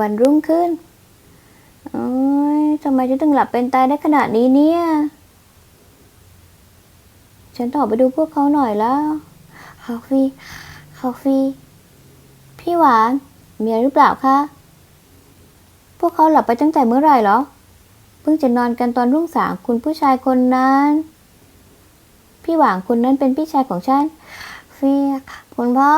วันรุ่งขึ้นโอ้ยทำไมฉันถึงหลับเป็นตายได้ขนาดนี้เนี่ย ฉันต้องออกไปดูพวกเขาหน่อยแล้วคาฟีคาฟีพี่หวาน มีอะไรหรือเปล่าคะ พวกเขาหลับไปตั้งแต่เมื่อไหร่เหรอ เพิ่งจะนอนกันตอนรุ่งสางคุณผู้ชายคนนั้น พี่หวานคนนั้นเป็นพี่ชายของฉันฟีคุณพ่อ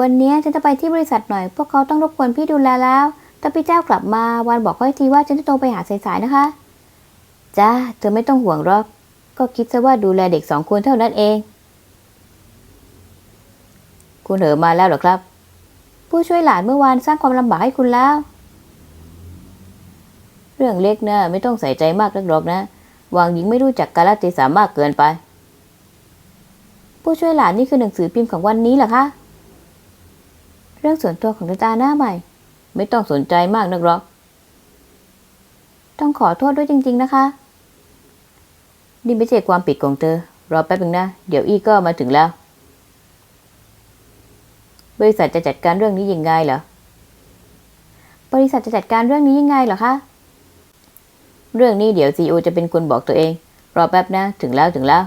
วันนี้ฉันจะไปที่บริษัทหน่อย พวกเขาต้องรบกวนพี่ดูแลแล้ว ถ้าพี่เจ้ากลับมาวันบอกเขาอีกทีว่าฉันจะโทรไปหาสายๆนะคะ จ้า เธอไม่ต้องห่วงหรอก ก็คิดซะว่าดูแลเด็กสองคนเท่านั้นเอง คุณเหอมาแล้วหรอครับ ผู้ช่วยหลานเมื่อวานสร้างความลำบากให้คุณแล้ว เรื่องเล็กนะไม่ต้องใส่ใจมากนักหรอกนะ วางหญิงไม่รู้จักกาลเทศะมากเกินไป ผู้ช่วยหลานนี่คือหนังสือพิมพ์ของวันนี้เหรอคะ รื่องส่วนตัวของตาหน้าใหม่ ไม่ต้องสนใจมากนักหรอก ต้องขอโทษด้วยจริง ๆ นะคะ นี่ไม่ใช่ความผิดของเธอ รอแป๊บนึงนะ เดี๋ยวอี้ก็มาถึงแล้ว บริษัทจะจัดการเรื่องนี้ยังไงเหรอ บริษัทจะจัดการเรื่องนี้ยังไงเหรอคะ เรื่องนี้เดี๋ยวซีอจะเป็นคนบอกตัวเอง รอแป๊บนะ ถึงแล้วถึงแล้ว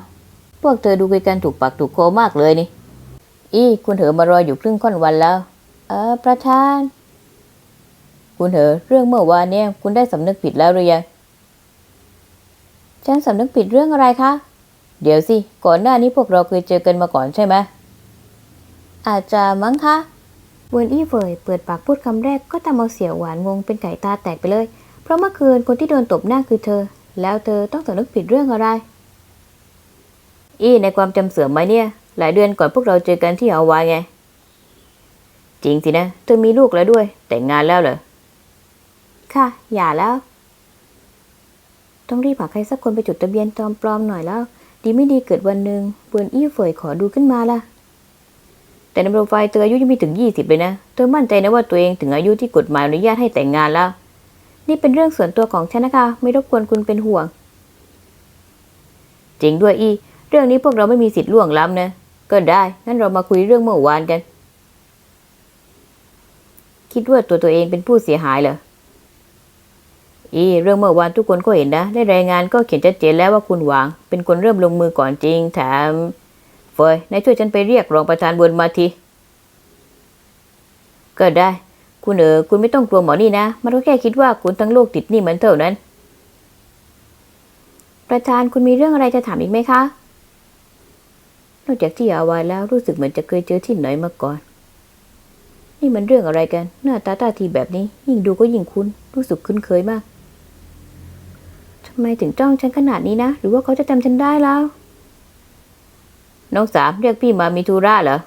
พวกเธอดูคุยกันถูกปากถูกโคมากเลยนี่ อี้คุณเหอมารออยู่ครึ่งค่อนวันแล้ว เออประธาน คุณเหอเรื่องเมื่อวานเนี่ย คุณได้สำนึกผิดแล้วหรือยังฉันสำนึกผิดเรื่องอะไรคะ เดี๋ยวสิ ก่อนหน้านี้พวกเราเคยเจอกันมาก่อนใช่ไหมอาจจะมั้งคะเวนอี้เฟยเปิดปากพูดคำแรกก็ทำเอาเสียวหวานงงเป็นไก่ตาแตกไปเลย เพราะเมื่อคืนคนที่โดนตบหน้าคือเธอ แล้วเธอต้องสำนึกผิดเรื่องอะไร อี้ในความจำเสื่อมไหมเนี่ย หลายเดือนก่อนพวกเราเจอกันที่ฮาวายไง จริงสินะ เธอมีลูกแล้วด้วย แต่งงานแล้วเหรอ ค่ะอย่าแล้ว ต้องรีบหาใครสักคนไปจดทะเบียนจอมปลอมหน่อยแล้ว ดีไม่ดีเกิดวันหนึ่งเวิร์นอี้เฟยขอดูขึ้นมาล่ะ แต่ในโปรไฟล์เธออายุยังไม่ถึงยี่สิบเลยนะ เธอมั่นใจนะว่าตัวเองถึงอายุที่กฎหมายอนุญาตให้แต่งงานแล้ว นี่เป็นเรื่องส่วนตัวของฉันนะคะ ไม่รบกวนคุณเป็นห่วง จริงด้วยอี เรื่องนี้พวกเราไม่มีสิทธิ์ล่วงล้ำนะ ก็ได้ งั้นเรามาคุยเรื่องเมื่อวานกัน คิดว่าตัวตัวเองเป็นผู้เสียหายเหรอ อีเรื่องเมื่อวานทุกคนก็เห็นนะ ได้รายงานก็เขียนชัดเจนแล้วว่าคุณหวางเป็นคนเริ่มลงมือก่อนจริง แถมเฟยนายช่วยฉันไปเรียกรองประธานบนมาที ก็ได้ คุณเออคุณไม่ต้องกลัวหมอนี่นะ มันก็แค่คิดว่าคุณทั้งโลกติดหนี่เหมือนเท่านั้น ประธานคุณมีเรื่องอะไรจะถามอีกไหมคะ นอกจากที่อาวายแล้วรู้สึกเหมือนจะเคยเจอที่ไหนมาก่อน นี่มันเรื่องอะไรกัน หน้าตาตาทีแบบนี้ ยิ่งดูก็ยิ่งคุ้น รู้สึกคุ้นเคยมากทำไมถึงจ้องฉันขนาดนี้นะ หรือว่าเขาจะจำฉันได้แล้ว น้องสามเรียกพี่มามีธุระเหรอ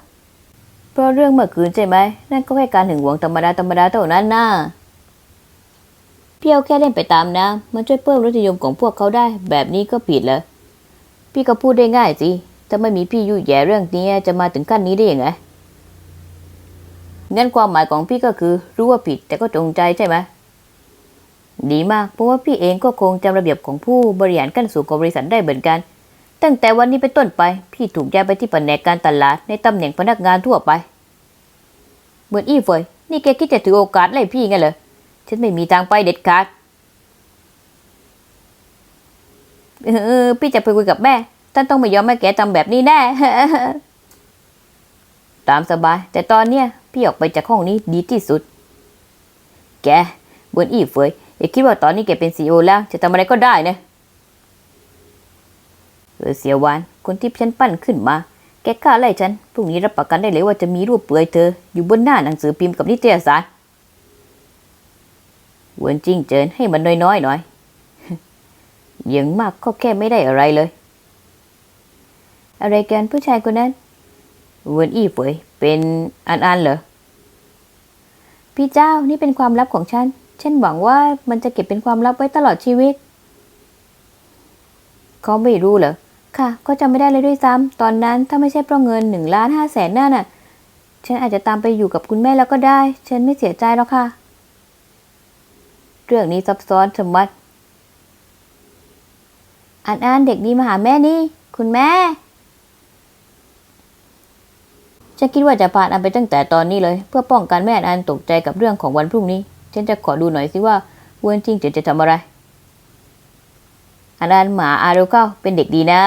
เพราะเรื่องเมื่อคืนใช่ไหม นั่นก็แค่การหึงหวงธรรมดาธรรมดาเท่านั้นน่ะพี่เอาแค่เล่นไปตามนะมันช่วยเพิ่มรสนิยมของพวกเขาได้ แบบนี้ก็ผิดเหรอ พี่ก็พูดได้ง่ายสิ ถ้าไม่มีพี่ยุ่ยแย่เรื่องนี้จะมาถึงขั้นนี้ได้ยังไง งั้นความหมายของพี่ก็คือรู้ว่าผิดแต่ก็จงใจใช่ไหมดีมากเพราะว่าพี่เองก็คงจำระเบียบของผู้บริหารขั้นสูงของบริษัทได้เหมือนกัน ตั้งแต่วันนี้เป็นต้นไป พี่ถูกย้ายไปที่แผนกการตลาดในตำแหน่งพนักงานทั่วไป เหมือนอี้เฟยนี่แกคิดจะถือโอกาสไล่พี่ไงเหรอฉันไม่มีทางไปเด็ดขาดเออพี่จะไปคุยกับแม่ท่านต้องไม่ยอมให้แกทำแบบนี้แน่ ตามสบาย แต่ตอนเนี้ยพี่ออกไปจากห้องนี้ดีที่สุด แกบนอีเฟยอย่าคิดว่าตอนนี้แกเป็นซีอแล้ว จะทำอะไรก็ได้นะเออเสียวหวานคนที่ฉันปั้นขึ้นมา แกกล้าไล่ฉันพรุ่งนี้รับประกันได้เลยว่าจะมีรูปเปลือยเธอ อยู่บนหน้าหนังสือพิมพ์กับนิตยสารเวนจริงเจินให้มันน้อยๆหน่อยอย่างมากก็แค่ไม่ได้อะไรเลย อะไรกันผู้ชายคนนั้น เวนอี้เฟยเป็นอันอันเหรอ พี่เจ้านี่เป็นความลับของฉัน ฉันหวังว่ามันจะเก็บเป็นความลับไว้ตลอดชีวิต เขาไม่รู้เหรอ ค่ะ ก็จำไม่ได้เลยด้วยซ้ำตอนนั้นถ้าไม่ใช่เพราะเงินหนึ่งล้านห้าแสนนั่นน่ะ ฉันอาจจะตามไปอยู่กับคุณแม่แล้วก็ได้ ฉันไม่เสียใจหรอกค่ะ เรื่องนี้ซับซ้อนสมัดอ่านอ่านเด็กดีมาหาแม่นี่ คุณแม่ ใจ ฉันคิดว่าจะผ่าอันไปตั้งแต่ตอนนี้เลย เพื่อป้องกันแม่อันตกใจกับเรื่องของวันพรุ่งนี้ ฉันจะขอดูหน่อยสิว่าเวนจริงจะจะทำอะไรอันนั้นหมาอารุเข้าเป็นเด็กดีนะ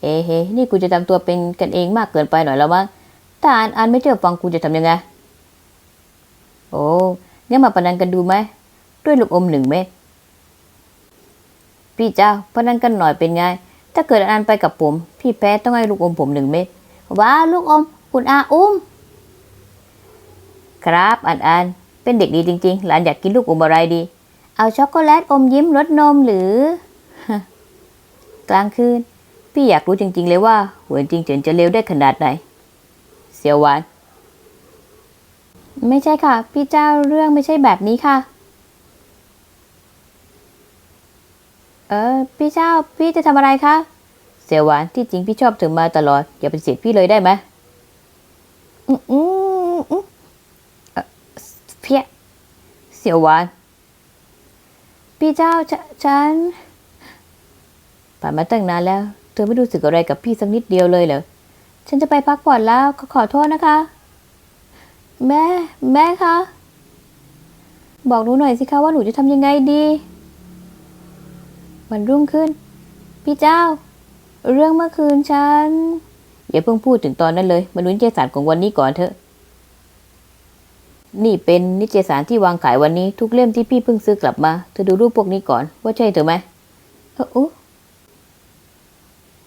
เอ้เฮนี่กูจะทำตัวเป็นกันเองมากเกินไปหน่อยแล้วมั้งถ้าอันอันไม่เชื่อฟังกูจะทำยังไง โอ้งั้นมาปนันกันดูไหมด้วยลูกอมหนึ่งเม็ดพี่เจ้าพนันกันหน่อยเป็นไง ถ้าเกิดอันไปกับผม พี่แพ้ต้องให้ลูกอมผมหนึ่งเม็ดว้าลูกอม คุณอาอุ้ม ครับอันอันเป็นเด็กดีจริงๆ หลานอยากกินลูกอมอะไรดี เอาช็อกโกแลตอมยิ้มรสนมหรือ กลางคืน พี่อยากรู้จริง ๆ เลยว่าหวนจริงเฉินจะเลวได้ขนาดไหน เสียวหวาน ไม่ใช่ค่ะ พี่เจ้าเรื่องไม่ใช่แบบนี้ค่ะ ออ พี่เจ้าพี่จะทำอะไรคะเสียวหวานที่จริงพี่ชอบเธอมาตลอด อย่าเป็นเสียพี่เลยได้ไหมอืมอืมอืมเอ่อเพี้ยเสียวหวาน พี่เจ้าฉันผ่านมาตั้งนานแล้ว เธอไม่รู้สึกอะไรกับพี่สักนิดเดียวเลยเหรอฉันจะไปพักผ่อนแล้วขอขอโทษนะคะ แม่ แม่คะบอกหนูหน่อยสิคะว่าหนูจะทำยังไงดี วันรุ่งขึ้น พี่เจ้า เรื่องเมื่อคืนฉัน อย่าเพิ่งพูดถึงตอนนั้นเลย มาดูนิตยสารของวันนี้ก่อนเถอะ นี่เป็นนิตยสารที่วางขายวันนี้ทุกเล่มที่พี่เพิ่งซื้อกลับมา เธอดูรูปพวกนี้ก่อน ว่าใช่เธอไหมเอออุ๊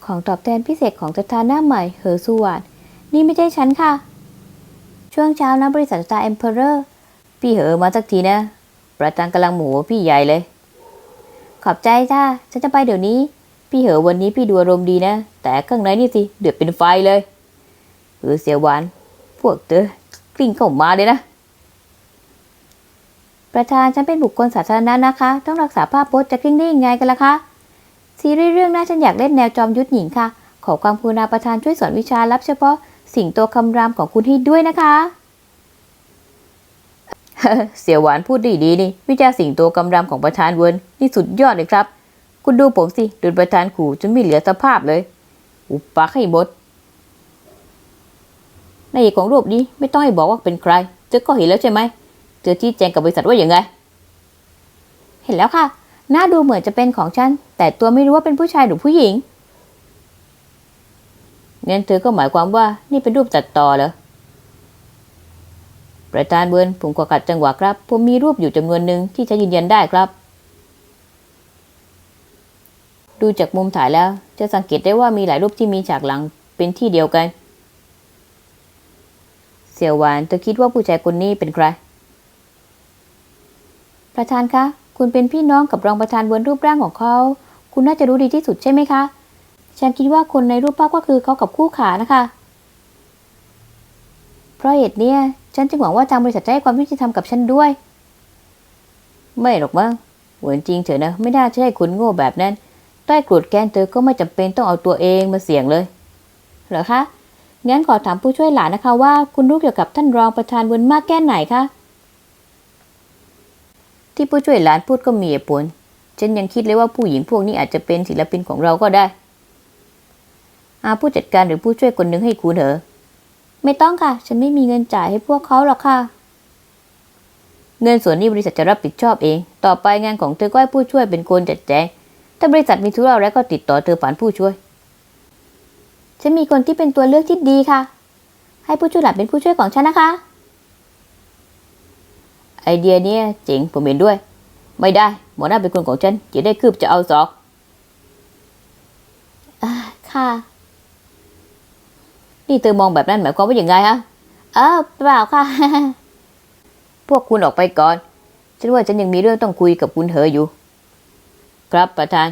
ของตอบแทนพิเศษของสถาหน้าใหม่เฮอร์ซูวาดนี่ไม่ใช่ฉันค่ะ ช่วงเช้านะบริษัทสตาร์เอ็มเพอเรอร์พี่เหอมาสักทีนะ ประธานกำลังโมโหพี่ใหญ่เลย ขอบใจจ้าฉันจะไปเดี๋ยวนี้ พี่เหอวันนี้พี่ดูอารมณ์ดีนะ แต่ข้างในนี่สิเดือดเป็นไฟเลยเออเสียหวาน พวกเธอกลิ้งเข้ามาเลยนะ ประธานฉันเป็นบุคคลสาธารณะนะคะ ต้องรักษาภาพพจน์จะกลิ้งได้ยังไงกันล่ะคะซีรีส์เรื่องหน้าฉันอยากเล่นแนวจอมยุทธหญิงค่ะ ขอความกรุณาประธานช่วยสอนวิชาลับเฉพาะสิ่งตัวคำรามของคุณให้ด้วยนะคะ เสียหวานพูดดีดีนี่ วิจารสิ่งตัวกำรามของประธานเวิร์นนี่สุดยอดเลยครับ คุณดูผมสิโดนประธานขู่จนไม่เหลือสภาพเลย อุปปักให้หมดในายเอกของรูปนี้ไม่ต้องให้บอกว่าเป็นใคร เธอก็เห็นแล้วใช่ไหมเธอที่แจงกับบริษัทว่าอย่างไง เห็นแล้วค่ะ หน้าดูเหมือนจะเป็นของฉัน แต่ตัวไม่รู้ว่าเป็นผู้ชายหรือผู้หญิงงั้นเธอก็หมายความว่านี่เป็นรูปตัดต่อเหรอ ประธานเบิร์นผมขอขัดจังหวะครับ ผมมีรูปอยู่จำนวนหนึ่งที่จะยืนยันได้ครับ ดูจากมุมถ่ายแล้ว จะสังเกตได้ว่ามีหลายรูปที่มีฉากหลังเป็นที่เดียวกัน เสี่ยวหวานเธอคิดว่าผู้ชายคนนี้เป็นใคร ประธานคะ คุณเป็นพี่น้องกับรองประธานเวิร์นรูปร่างของเขา คุณน่าจะรู้ดีที่สุดใช่ไหมคะ ฉันคิดว่าคนในรูปภาพก็คือเขากับคู่ขานะคะ เพราะเหตุเนี้ย ฉันจึงหวังว่าทางบริษัทจะให้ความยุติธรรมกับฉันด้วย ไม่หรอกมั้งเหมือนจริงเถอะนะ ไม่น่าจะให้คุณโง่แบบนั้นใต้กรธแค้นเธอก็ไม่จำเป็นต้องเอาตัวเองมาเสี่ยงเลยเหรอคะงั้นขอถามผู้ช่วยหลานนะคะว่าคุณรู้เกี่ยวกับท่านรองประธานวนมากแค่ไหนคะที่ผู้ช่วยหลานพูดก็มีเหตุผลฉันยังคิดเลยว่าผู้หญิงพวกนี้อาจจะเป็นศิลปินของเราก็ได้อาผู้จัดการหรือผู้ช่วยคนหนึ่งให้คุณเถอะ ไม่ต้องค่ะ ฉันไม่มีเงินจ่ายให้พวกเขาหรอกค่ะ เงินส่วนนี้บริษัทจะรับผิดชอบเอง ต่อไปงานของเธอก็ให้ผู้ช่วยเป็นคนจัดแจง ถ้าบริษัทมีธุระอะไรก็ติดต่อเธอผ่านผู้ช่วย ฉันมีคนที่เป็นตัวเลือกที่ดีค่ะ ให้ผู้ช่วยหลับเป็นผู้ช่วยของฉันนะคะ ไอเดียเนี้ยเจ๋งผมเห็นด้วย ไม่ได้หมอหน้าเป็นคนของฉันจะได้คืบจะเอาศอกอ่าค่ะ นี่เธอมองแบบนั้นหมายความว่าอย่างไงฮะเออเปล่าค่ะ พวกคุณออกไปก่อน ฉันว่าฉันยังมีเรื่องต้องคุยกับคุณเหออยู่ ครับประธาน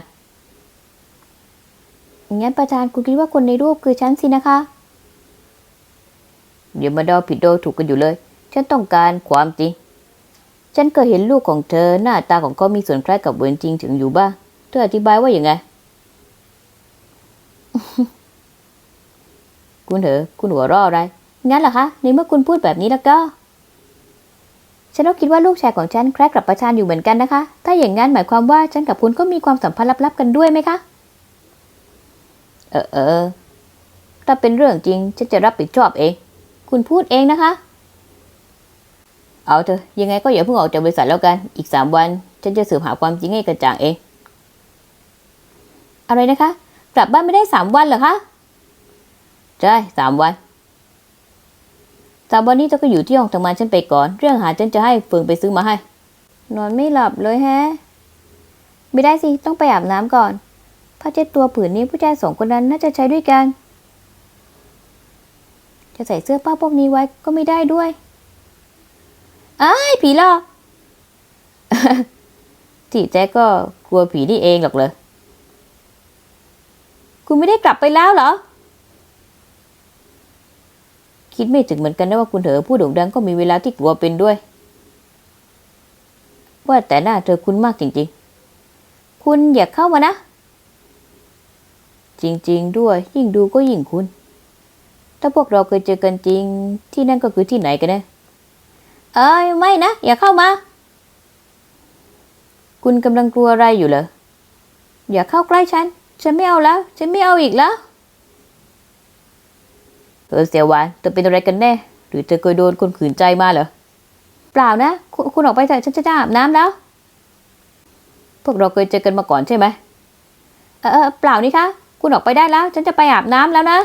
งั้นประธานคุณคิดว่าคนในรูปคือฉันสินะคะ เดี๋ยวมาดาผิดเดถูกกันอยู่เลย ฉันต้องการความจริง ฉันเคยเห็นลูกของเธอหน้าตาของเขามีส่วนคล้ายกับเวนจริงถึงอยู่บ้าง เธออธิบายว่าอย่างไง คุณเหรอคุณหัวเราะอะไร งั้นเหรอคะ ในเมื่อคุณพูดแบบนี้แล้วก็ ฉันก็คิดว่าลูกชายของฉันแคล้ายกับประธานอยู่เหมือนกันนะคะ ถ้าอย่างนั้นหมายความว่าฉันกับคุณก็มีความสัมพันธ์ลับๆกันด้วยไหมคะ เออเออ ถ้าเป็นเรื่องจริงฉันจะรับผิดชอบเอง คุณพูดเองนะคะ เอาเถอะ ยังไงก็อย่าเพิ่งออกจากบริษัทแล้วกัน อีกสามวัน ฉันจะสืบหาความจริงให้กระจ่างเอง อะไรนะคะ กลับบ้านไม่ได้สามวันเหรอคะ ใช่สามวันสามวันนี้เธอก็อยู่ที่ห้องทำงานฉันไปก่อน เรื่องอาหารฉันจะให้เฟิงไปซื้อมาให้ นอนไม่หลับเลยแฮะ ไม่ได้สิ ต้องไปอาบน้ำก่อนผ้าเช็ดตัวผืนนี้ผู้ชายสองคนนั้นน่าจะใช้ด้วยกัน จะใส่เสื้อผ้าพวกนี้ไว้ก็ไม่ได้ด้วยอ้ายผีหลอกที่แจ๊กก็กลัวผีนี่เองหรอกเลย คุณไม่ได้กลับไปแล้วเหรอ คิดไม่ถึงเหมือนกันนะว่าคุณเถอผู้โด่งดังก็มีเวลาที่กลัวเป็นด้วย ว่าแต่หน้าเธอคุ้นมากจริงๆ คุณอย่าเข้ามานะ จริงๆ ด้วย ยิ่งดูก็ยิ่งคุ้น ถ้าพวกเราเคยเจอกันจริง ที่นั่นก็คือที่ไหนกันนะเอ้ยไม่นะ อย่าเข้ามา คุณกำลังกลัวอะไรอยู่เหรออย่าเข้าใกล้ฉัน ฉันไม่เอาแล้ว ฉันไม่เอาอีกแล้ว ออเสียวหวานเธอเป็นอะไรกันแน่ หรือเธอเคยโดนคนขืนใจมาเหรอ เปล่านะคุณคุณออกไปเถอะฉันจะอาบน้ำแล้ว พวกเราเคยเจอกันมาก่อนใช่ไหมเออเปล่านี่คะคุณออกไปได้แล้ว ฉันจะไปอาบน้ำแล้วนะ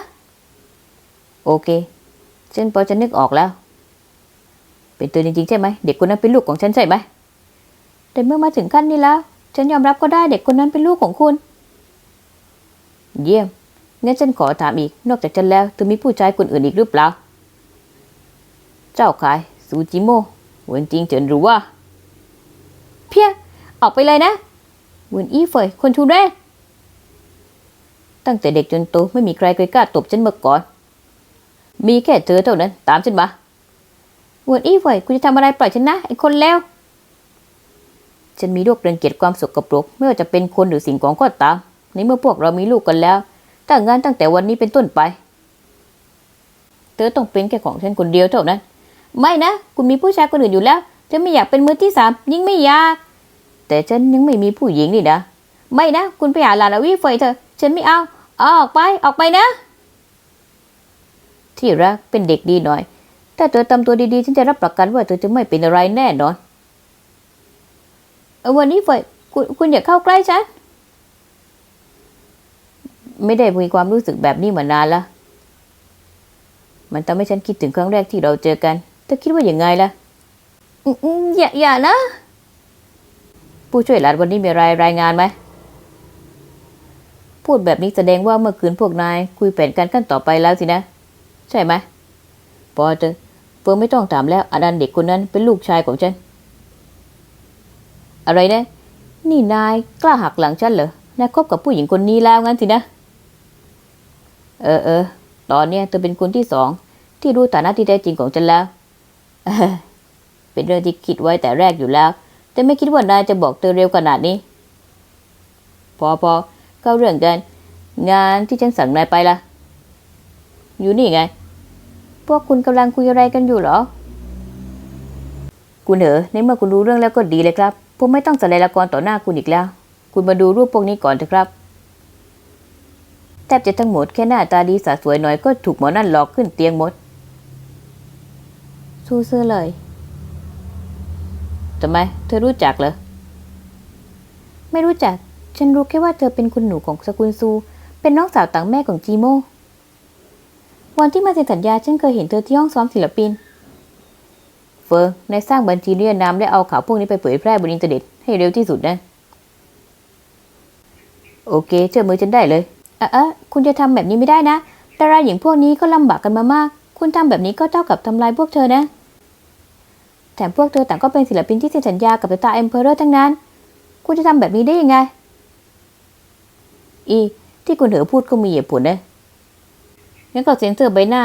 โอเคฉันพอจะนึกออกแล้ว เป็นตัวจริงๆใช่ไหมเด็กคนนั้นเป็นลูกของฉันใช่ไหมแต่เมื่อมาถึงขั้นนี้แล้ว ฉันยอมรับก็ได้เด็กคนนั้นเป็นลูกของคุณ เยี่ยม งั้นฉันขอถามอีก นอกจากฉันแล้วเธอมีผู้ชายคนอื่นอีกหรือเปล่า เจ้าขายซูจิโมเวนจริงเจินรู้ว่า เพียออกไปเลยนะเวนอี้เฟยคนชูแรก ตั้งแต่เด็กจนโตไม่มีใครเคยกล้าตบฉันมาก่อน มีแค่เธอเท่านั้น ตามฉันมาเวนอี้เฟยคุณจะทำอะไรปล่อยฉันนะไอ้คนแล้ว ฉันมีโรคเรือนเกียดความสกปรกไม่ว่าจะเป็นคนหรือสิ่งของก็ตาม ในเมื่อพวกเรามีลูกกันแล้ว ถ้างานตั้งแต่วันนี้เป็นต้นไป เธอต้องเป็นแค่ของฉันคนเดียวเท่านั้น ไม่นะ คุณมีผู้ชายคนอื่นอยู่แล้วฉันไม่อยากเป็นมือที่สามยิ่งไม่อยาก แต่ฉันยังไม่มีผู้หญิงนี่นะ ไม่นะ คุณไปหาลานอวีเฟยเถอะฉันไม่เอา ออกไป ออกไปนะ ที่รักเป็นเด็กดีหน่อย ถ้าเธอทำตัวดีๆ ฉันจะรับประกันว่าเธอจะไม่เป็นอะไรแน่นอนเอวันนี้เฟยคุณคุณอย่าเข้าใกล้ฉัน ไม่ได้มีความรู้สึกแบบนี้มานานละมันทำให้ฉันคิดถึงครั้งแรกที่เราเจอกันเธอคิดว่าอย่างไงล่ะอย่าอย่านะ ผู้ช่วยหลานวันนี้มีรายรายงานไหมพูดแบบนี้แสดงว่าเมื่อคืนพวกนาย คุยแผนการขั้นต่อไปแล้วสินะ ใช่ไหมพอเถอะเฟิร์นไม่ต้องถามแล้วอนันเด็กคนนั้นเป็นลูกชายของฉัน อะไรนะ นี่นายกล้าหักหลังฉันเหรอนายคบกับผู้หญิงคนนี้แล้วงั้นสินะ เออเออตอนเนี้ยเธอเป็นคนที่สองที่รู้ฐานะที่แท้จริงของฉันแล้วเเป็นเรื่องที่คิดไว้แต่แรกอยู่แล้ว แต่ไม่คิดว่านายจะบอกเธอเร็วขนาดนี้ พอพอเข้าเรื่องกัน งานที่ฉันสั่งนายไปละอยู่นี่ไง พวกคุณกำลังคุยอะไรกันอยู่หรอ คุณเหรอในเมื่อคุณรู้เรื่องแล้วก็ดีเลยครับ ผมไม่ต้องแสดงละครต่อหน้าคุณอีกแล้ว คุณมาดูรูปพวกนี้ก่อนเถอะครับ ทบจะทั้งหมดแค่หน้าตาดีสาสวยหน่อยก็ถูกหมอนั่นหลอกขึ้นเตียงหมด สู้เสื้อเลยทำไม เธอรู้จักเหรอ ไม่รู้จัก ฉันรู้แค่ว่าเธอเป็นคุณหนูของสกุลซู เป็นน้องสาวต่างแม่ของจีโม วันที่มาเซ็นสัญญาฉันเคยเห็นเธอที่ห้องซ้อมศิลปิน เฟิร์นนายสร้างบัญชีเรียนนามและเอาข่าวพวกนี้ไปเผยแพร่บนอินเทอร์เน็ตให้เร็วที่สุดนะ โอเค เชื่อมือฉันได้เลย เออเออคุณจะทำแบบนี้ไม่ได้นะดาราหญิงพวกนี้ก็ลำบากกันมามาก คุณทำแบบนี้ก็เท่ากับทำลายพวกเธอนะ แถมพวกเธอต่างก็เป็นศิลปินที่เซ็นสัญญากับตาเอ็มเพอเรอร์ทั้งนั้น คุณจะทำแบบนี้ได้ยังไง อี ที่คุณเหอพูดก็มีเหตุผลนะงั้นก็เซ็นเซอร์ใบหน้า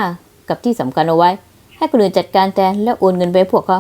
กับที่สำคัญเอาไว้ ให้คนอื่นจัดการแทนแล้วโอนเงินไปพวกเขา